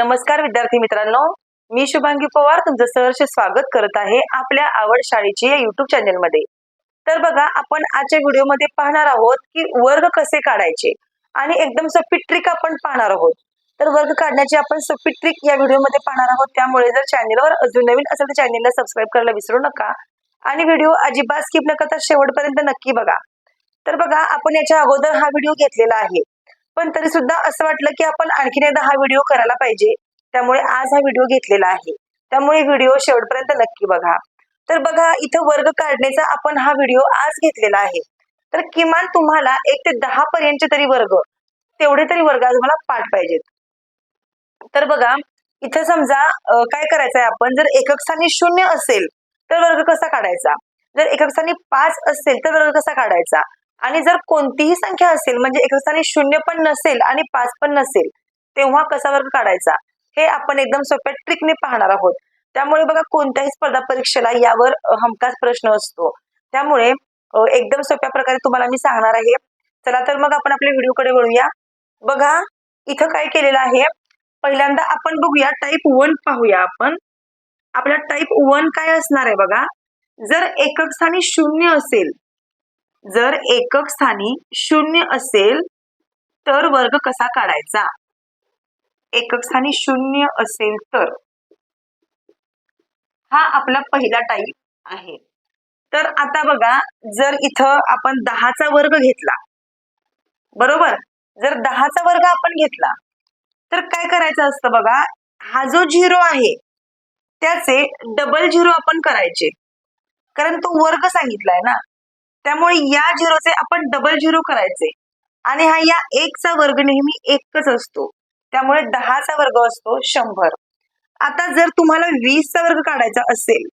नमस्कार विद्यार्थी मित्रांनो. मी शुभांगी पवार तुमचं सहर्ष स्वागत करत आहे आपल्या आवड शाळेची या युट्यूब चॅनलमध्ये तर बघा आपण आजच्या व्हिडिओमध्ये पाहणार आहोत की वर्ग कसे काढायचे आणि एकदम सोपी ट्रिक आपण पाहणार आहोत. तर वर्ग काढण्याची आपण सोपी ट्रिक या व्हिडिओमध्ये पाहणार आहोत. त्यामुळे जर चॅनलवर अजून नवीन असेल तर चॅनलला सबस्क्राईब करायला विसरू नका. आणि व्हिडिओ अजिबात स्किप न करता शेवटपर्यंत नक्की बघा. तर बघा आपण याच्या अगोदर हा व्हिडिओ घेतलेला आहे. पण तरी सुद्धा असं वाटलं की आपण आणखीन एकदा हा व्हिडिओ करायला पाहिजे. त्यामुळे आज हा व्हिडिओ घेतलेला आहे. त्यामुळे व्हिडिओ शेवटपर्यंत नक्की बघा. तर बघा इथं वर्ग काढण्याचा आपण हा व्हिडिओ आज घेतलेला आहे. तर किमान तुम्हाला एक ते दहा पर्यंतचे तरी वर्ग तेवढे तरी वर्ग आज मला पाठ पाहिजेत. तर बघा इथं समजा काय करायचं आहे आपण? जर एकक स्थानी शून्य असेल तर वर्ग कसा काढायचा? जर एकक स्थानी पाच असेल तर वर्ग कसा काढायचा? आणि जर कोणतीही संख्या असेल म्हणजे एका स्थानी शून्य पण नसेल आणि पाच पण नसेल तेव्हा कसा वर्ग काढायचा? हे आपण एकदम सोप्या ट्रिकने पाहणार आहोत. त्यामुळे बघा कोणत्याही स्पर्धा परीक्षेला यावर हमखास प्रश्न असतो. त्यामुळे एकदम सोप्या प्रकारे तुम्हाला मी सांगणार आहे. चला तर मग आपण आपल्या व्हिडिओकडे वळूया. बघा इथं काय केलेलं आहे? पहिल्यांदा आपण बघूया टाईप वन पाहूया आपण. आपला टाईप वन काय असणार आहे बघा? जर एकक स्थानी शून्य असेल जर एकक स्थानी शून्य असेल तर वर्ग कसा काढायचा? एकक स्थानी शून्य असेल तर? हा आपला पहिला टाईप आहे. तर आता बघा जर इथं आपण दहाचा वर्ग घेतला बरोबर? जर दहाचा वर्ग आपण घेतला तर काय करायचं असतं बघा? हा जो झिरो आहे त्याचे डबल झिरो आपण करायचे. कारण तो वर्ग सांगितलाय ना. त्यामुळे या झिरोचे आपण डबल झिरो करायचे. आणि हा या एकचा वर्ग नेहमी एकच असतो. त्यामुळे दहाचा वर्ग असतो शंभर. आता जर तुम्हाला वीसचा वर्ग काढायचा असेल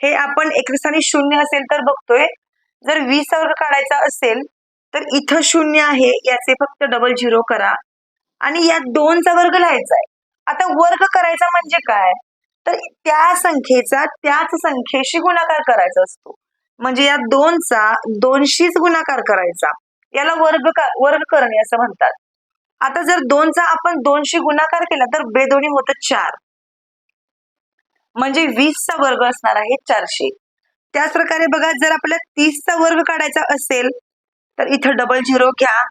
हे आपण एक शून्य असेल तर बघतोय. जर वीसचा वर्ग काढायचा असेल तर इथं शून्य आहे याचे फक्त डबल झिरो करा. आणि या दोनचा वर्ग लिहायचा आहे आता वर्ग करायचा म्हणजे काय? तर त्या संख्येचा त्याच संख्येशी गुणाकार करायचा असतो. म्हणजे या दोनचा दोनशीच गुणाकार करायचा. याला वर्ग वर्ग करणे असं म्हणतात. आता जर दोनचा आपण दोनशे गुणाकार केला तर बेदोनी होतं चार. म्हणजे वीसचा वर्ग असणार आहे चारशे. त्याच प्रकारे बघा जर आपल्याला तीसचा वर्ग काढायचा असेल तर इथं डबल झिरो घ्या.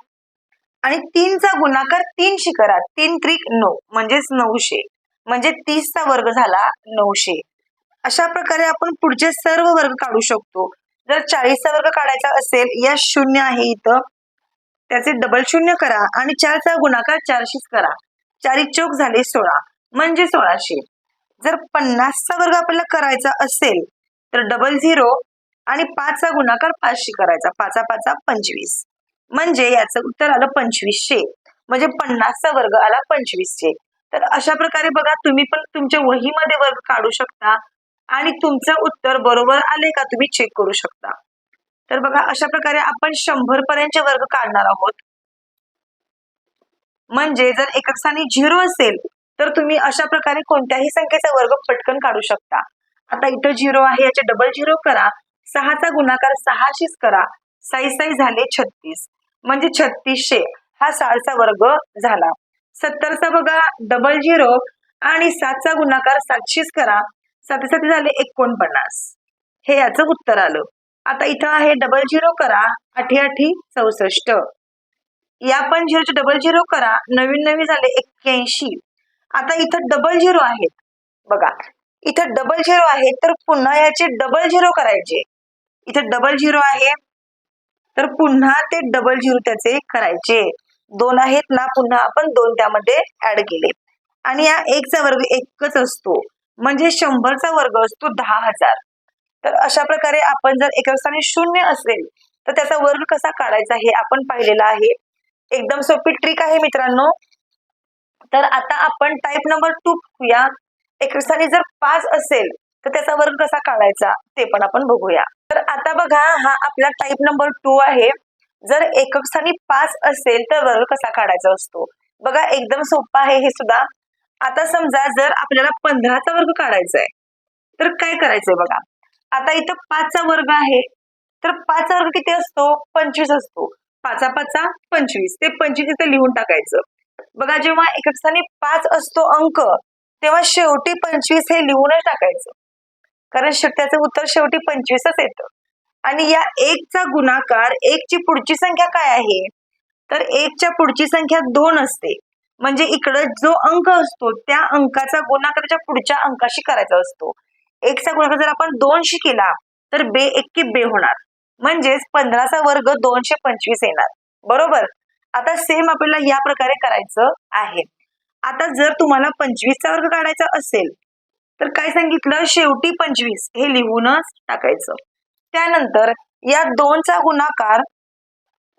आणि तीनचा गुणाकार तीनशी करा. तीन त्रिक नऊ म्हणजेच नऊशे. म्हणजे तीसचा वर्ग झाला नऊशे. अशा प्रकारे आपण पुढचे सर्व वर्ग काढू शकतो. जर चाळीसचा वर्ग काढायचा असेल या शून्य आहे इथं. त्याचे डबल शून्य करा आणि चारचा गुणाकार चारशीच करा. चारी चौक झाले सोळा म्हणजे सोळाशे. जर पन्नासचा वर्ग आपल्याला करायचा असेल तर डबल झिरो आणि पाचचा गुणाकार पाचशे करायचा. पाचा पाचा पंचवीस. म्हणजे याचं उत्तर आलं पंचवीसशे. म्हणजे पन्नासचा वर्ग आला पंचवीसशे. तर अशा प्रकारे बघा तुम्ही पण तुमच्या वहीमध्ये वर्ग काढू शकता. आणि तुमचं उत्तर बरोबर आले का तुम्ही चेक करू शकता. तर बघा अशा प्रकारे आपण शंभर पर्यंतचे वर्ग काढणार आहोत. म्हणजे जर एकक स्थानी झिरो असेल तर तुम्ही अशा प्रकारे कोणत्याही संख्येचा वर्ग पटकन काढू शकता. आता इथं झिरो आहे याचे डबल झिरो करा. सहाचा गुणाकार सहाशीच करा. साई साई झाले छत्तीस. म्हणजे छत्तीसशे हा साळचा वर्ग झाला. सत्तरचा बघा डबल झिरो. आणि सातचा गुणाकार सातशेच करा. साती साती झाले एकोणपन्नास. हे याचं उत्तर आलं. आता इथं आहे डबल झिरो करा आठी आठी चौसष्ट. या पण झिरोचे डबल झिरो करा नवीन नवीन झाले एक्क्याऐंशी. आता इथं डबल झिरो आहेत. बघा इथं डबल झिरो आहे तर पुन्हा याचे डबल झिरो करायचे. इथं डबल झिरो आहे तर पुन्हा ते डबल झिरो त्याचे करायचे. दोन आहेत ना पुन्हा आपण दोन त्यामध्ये ऍड केले. आणि या एकचा वर्ग एकच असतो. म्हणजे शंभरचा वर्ग असतो दहा हजार. तर अशा प्रकारे आपण जर एका स्थानी शून्य असेल तर त्याचा वर्ग कसा काढायचा हे आपण पाहिलेलं आहे. एकदम सोपी ट्रिक आहे मित्रांनो. तर आता आपण टाईप नंबर टू बघूया एका स्थानी जर पाच असेल तर त्याचा वर्ग कसा काढायचा ते पण आपण बघूया. तर आता बघा हा आपला टाईप नंबर टू आहे. जर एकक स्थानी पाच असेल तर वर्ग कसा काढायचा असतो? बघा एकदम सोपा आहे हे सुद्धा. आता समजा जर आपल्याला पंधराचा वर्ग काढायचा आहे तर काय करायचंय बघा? आता इथं पाचचा वर्ग आहे तर पाचचा वर्ग किती असतो? पंचवीस असतो. पाचा पाचा पंचवीस. ते पंचवीस इथे लिहून टाकायचं. बघा जेव्हा एका स्थानी पाच असतो अंक तेव्हा शेवटी पंचवीस हे लिहूनच टाकायचं. कारण शे- त्याचं उत्तर शेवटी पंचवीसच येतं. आणि या एकचा गुणाकार एकची पुढची संख्या काय आहे? तर एकच्या पुढची संख्या दोन असते. म्हणजे इकडं जो अंक असतो त्या अंकाचा गुणाकार त्याच्या पुढच्या अंकाशी करायचा असतो. एकचा गुणाकार जर आपण दोनशी केला तर बे एक्की बे होणार. म्हणजेच पंधराचा वर्ग दोनशे पंचवीस येणार. बरोबर? आता सेम आपल्याला या प्रकारे करायचं आहे. आता जर तुम्हाला पंचवीसचा वर्ग काढायचा असेल तर काय सांगितलं? शेवटी पंचवीस. हे लिहूनच टाकायचं. त्यानंतर या दोनचा गुणाकार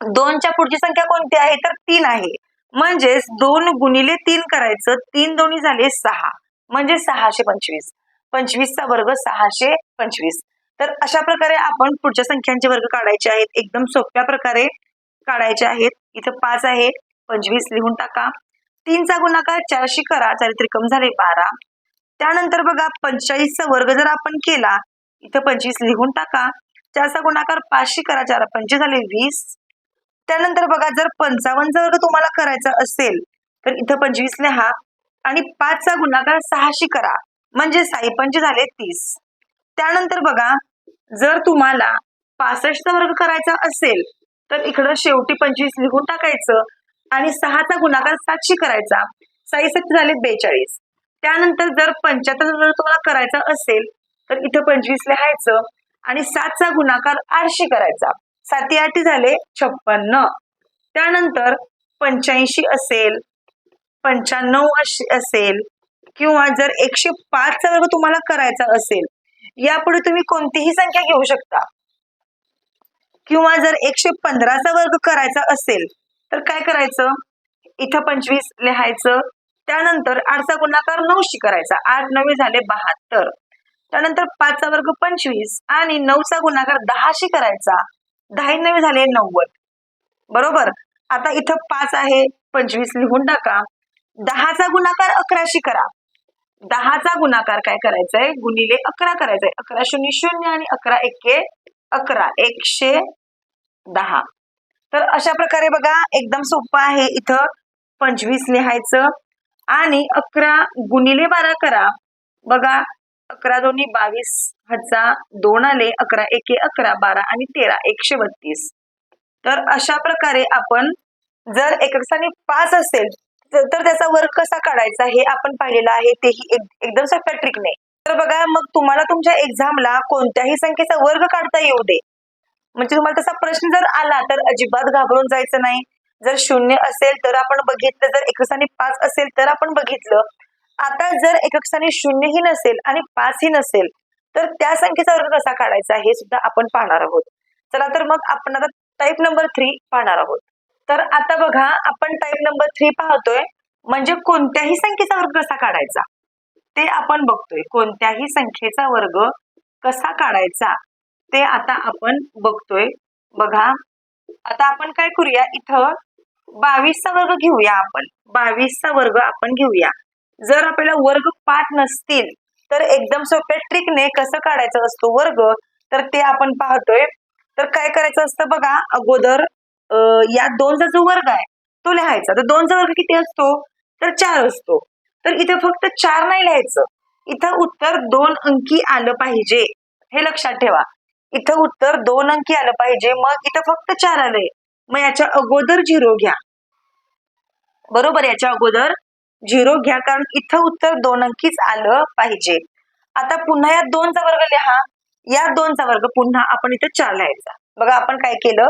दोनच्या पुढची संख्या कोणती आहे? तर तीन आहे. म्हणजेच दोन गुणिले तीन करायचं तीन दोन्ही झाले सहा. म्हणजे सहाशे पंचवीस. पंचवीसचा वर्ग सहाशे पंचवीस. तर अशा प्रकारे आपण पुढच्या संख्यांचे वर्ग काढायचे आहेत. एकदम सोप्या प्रकारे काढायचे आहेत. इथं पाच आहे. पंचवीस लिहून टाका. तीनचा गुणाकार चारशे करा. चारित्रिकम झाले बारा. त्यानंतर बघा पंचेचाळीसचा वर्ग जर आपण केला इथं पंचवीस लिहून टाका. चारचा गुणाकार पाचशे करा. चार पंचवीस झाले वीस. त्यानंतर बघा जर पंचावन्नचा वर्ग तुम्हाला करायचा असेल तर इथं पंचवीस लिहा आणि पाचचा गुणाकार सहाशे करा. म्हणजे साई पंच झाले तीस. त्यानंतर बघा जर तुम्हाला पासष्टचा वर्ग करायचा असेल तर इकडं शेवटी पंचवीस लिहून टाकायचं आणि सहाचा गुणाकार सातशे करायचा. साई सत्य झाले बेचाळीस. त्यानंतर जर पंच्याहत्तर वर्ग तुम्हाला करायचा असेल तर इथं पंचवीस लिहायचं आणि सातचा गुणाकार आठशे करायचा. साती आठी झाले छप्पन्न. त्यानंतर पंच्याऐंशी असेल पंच्याण्णव असेल किंवा जर एकशे पाचचा वर्ग तुम्हाला करायचा असेल यापुढे तुम्ही कोणतीही संख्या घेऊ शकता. किंवा जर एकशे पंधराचा वर्ग करायचा असेल तर काय करायचं? इथं पंचवीस लिहायचं. त्यानंतर आठचा गुणाकार नऊशी करायचा. आठ नवे झाले बहात्तर. त्यानंतर पाचचा वर्ग पंचवीस आणि नऊचा गुणाकार दहाशी करायचा. दहा नवे झाले नव्वद. बरोबर? आता इथं पाच आहे पंचवीस लिहून टाका. दहाचा गुणाकार अकराशी करा. दहाचा गुणाकार काय करायचाय? गुणिले अकरा करायचंय. अकरा शून्य शून्य आणि अकरा एके अकरा. एकशे दहा. तर अशा प्रकारे बघा एकदम सोपं आहे इथं पंचवीस लिहायचं. आणि अकरा गुणिले बारा करा. बघा अकरा दोन्ही बावीस हजार दोन आले अकरा एके अकरा बारा आणि तेरा एकशे बत्तीस. तर अशा प्रकारे आपण जर एकक स्थानी पाच असेल तर त्याचा वर्ग कसा काढायचा हे आपण पाहिलेलं आहे तेही एक- एकदम सोप्या ट्रिकने. तर बघा मग तुम्हाला तुमच्या एक्झामला कोणत्याही संख्येचा वर्ग काढता येऊ दे. म्हणजे तुम्हाला तसा प्रश्न जर आला तर अजिबात घाबरून जायचं नाही. जर शून्य असेल तर आपण बघितलं जर एकक स्थानी पाच असेल तर आपण बघितलं आता जर एकक स्थानी शून्यही नसेल आणि पाचही नसेल तर त्या संख्येचा वर्ग कसा काढायचा हे सुद्धा आपण पाहणार आहोत. चला तर मग आपण आता टाईप नंबर थ्री पाहणार आहोत. तर आता बघा आपण टाईप नंबर थ्री पाहतोय म्हणजे कोणत्याही संख्येचा वर्ग कसा काढायचा? ते आपण बघतोय. कोणत्याही संख्येचा वर्ग कसा काढायचा? ते आता आपण बघतोय. बघा आता आपण काय करूया? इथं बावीसचा वर्ग घेऊया आपण. बावीसचा वर्ग आपण घेऊया. जर आपल्याला वर्ग पाठ नसतील तर एकदम सोप्या ट्रिकने कसं काढायचं असतो वर्ग? तर ते आपण पाहतोय. तर काय करायचं असतं बघा अगोदर या दोनचा जो वर्ग आहे तो लिहायचा. तर दोनचा वर्ग किती असतो? तर चार असतो. तर इथे फक्त चार नाही लिहायचं. इथं उत्तर दोन अंकी आलं पाहिजे. हे लक्षात ठेवा. इथं उत्तर दोन अंकी आलं पाहिजे. मग इथं फक्त चार आलंय. मग याच्या अगोदर झिरो घ्या. बरोबर? याच्या अगोदर झिरो घ्या कारण इथं उत्तर दोन अंकीच आलं पाहिजे. आता पुन्हा या दोनचा वर्ग लिहा. या दोनचा वर्ग पुन्हा आपण इथं चार लिहायचा. बघा आपण काय केलं?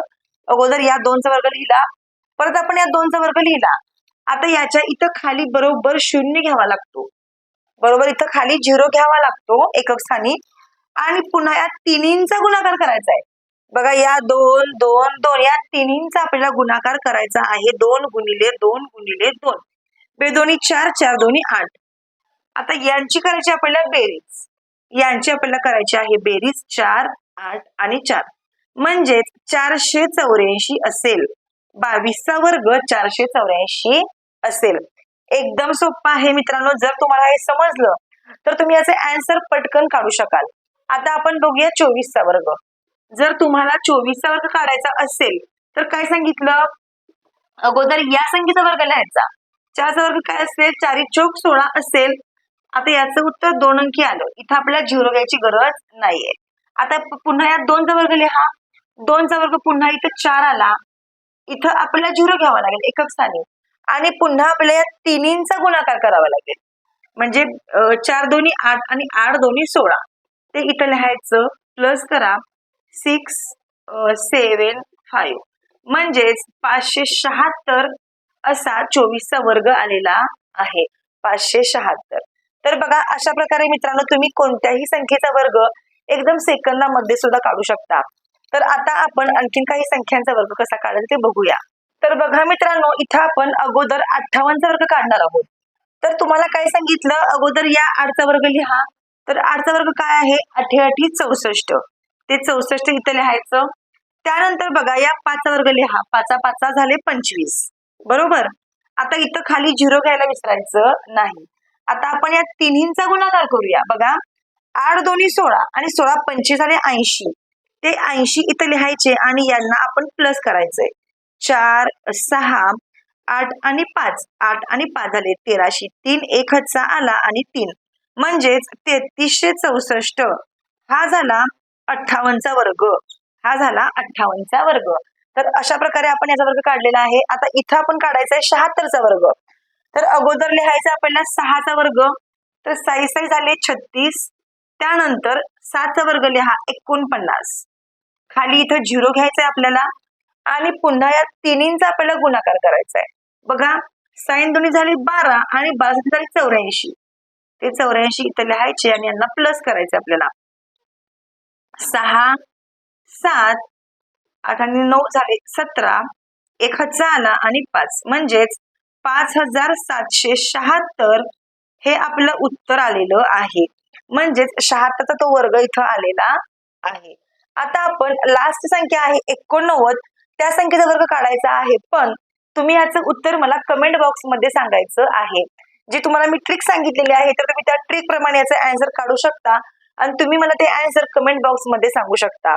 अगोदर या दोनचा वर्ग लिहिला. परत आपण या दोनचा वर्ग लिहिला. आता याच्या इथं खाली बरोबर शून्य घ्यावा लागतो. बरोबर इथं खाली झिरो घ्यावा लागतो एकक स्थानी. आणि पुन्हा या तिन्हींचा गुणाकार करायचा आहे. बघा या दोन दोन दोन या तिन्हींचा आपल्याला गुणाकार करायचा आहे. दोन गुणिले दोन गुणिले दोन. बेदोनी चार चार दोन्ही आठ. आता यांची करायची आपल्याला बेरीज. यांची आपल्याला करायची आहे बेरीज चार आठ आणि चार. म्हणजेच चारशे चौऱ्याऐंशी असेल. बावीसचा वर्ग चारशे चौऱ्याऐंशी असेल. एकदम सोपं आहे मित्रांनो जर तुम्हाला हे समजलं तर तुम्ही याचे अँसर पटकन काढू शकाल. आता आपण बघूया चोवीसचा वर्ग. जर तुम्हाला चोवीसचा वर्ग काढायचा असेल तर काय सांगितलं? अगोदर या संख्येचा वर्ग लिहायचा. चारचा वर्ग काय असेल? चारी चौक सोळा असेल. आता याचं उत्तर दोन अंकी आलं. इथं आपल्याला झिरो घ्यायची गरज नाहीये. आता पुन्हा यात दोनचा वर्ग लिहा. दोनचा वर्ग पुन्हा इथं चार आला. इथं आपल्याला झिरो घ्यावा लागेल. एकक स्थानी. आणि पुन्हा आपल्याला या तिन्हींचा गुणाकार करावा लागेल. म्हणजे चार दोन्ही आठ आणि आठ दोन्ही सोळा. ते इथं लिहायचं. प्लस करा. Six seven five. म्हणजेच पाचशे शहात्तर असा चोवीसचा वर्ग आलेला आहे. पाचशे शहात्तर. तर बघा अशा प्रकारे मित्रांनो तुम्ही कोणत्याही संख्येचा वर्ग एकदम सेकंदामध्ये सुद्धा काढू शकता. तर आता आपण आणखीन काही संख्यांचा वर्ग कसा काढेल ते बघूया. तर बघा मित्रांनो इथं आपण अगोदर अठ्ठावन्नचा वर्ग काढणार आहोत. तर तुम्हाला काय सांगितलं? अगोदर या आठचा वर्ग लिहा. तर आठचा वर्ग काय आहे? अठ्याअठी चौसष्ट. ते चौसष्ट इथं लिहायचं. त्यानंतर बघा या पाचचा वर्ग लिहा. पाचा पाचा झाले पंचवीस. बरोबर? आता इथं खाली झिरो घ्यायला विसरायचं नाही. आता आपण या तिन्हींचा गुणाकार करूया. बघा आठ दोन्ही सोळा आणि सोळा पंचवीस झाले ऐंशी. ते ऐंशी इथं लिहायचे आणि यांना आपण प्लस करायचंय. चार सहा आठ आणि पाच. आठ आणि पाच झाले तेराशे. तीन एक हातचा आला आणि तीन. म्हणजेच तेहतीसशे चौसष्ट. हा झाला अठ्ठावन्नचा वर्ग. हा झाला अठ्ठावन्नचा वर्ग. तर अशा प्रकारे आपण याचा वर्ग काढलेला आहे. आता इथं आपण काढायचा आहे शहात्तरचा वर्ग. तर अगोदर लिहायचा आपल्याला सहाचा वर्ग तर साई साई झाले छत्तीस. त्यानंतर सातचा वर्ग लिहा एकोणपन्नास. खाली इथं झिरो घ्यायचा आहे आपल्याला आणि पुन्हा या तिन्हींचा आपल्याला गुणाकार करायचा आहे बघा साईन दोन्ही झाली बारा आणि बारा झाली चौऱ्याऐंशी. ते चौऱ्याऐंशी इथं लिहायचे आणि यांना प्लस करायचे आपल्याला. सहा सात आठ आणि नऊ झाले. सतरा एक हजार आणि पाच. म्हणजेच पाच हजार सातशे शहात्तर हे आपलं उत्तर आलेलं आहे. म्हणजेच शहात्तरचा तो वर्ग इथं आलेला आहे. आता आपण लास्ट संख्या आहे एकोणनव्वद. त्या संख्येचा वर्ग काढायचा आहे. पण तुम्ही याचं उत्तर मला कमेंट बॉक्समध्ये सांगायचं आहे. जे तुम्हाला मी ट्रिक सांगितलेली आहे तर तुम्ही त्या ट्रिक प्रमाणे याचा अँसर काढू शकता. आणि तुम्ही मला ते अँसर कमेंट बॉक्समध्ये सांगू शकता.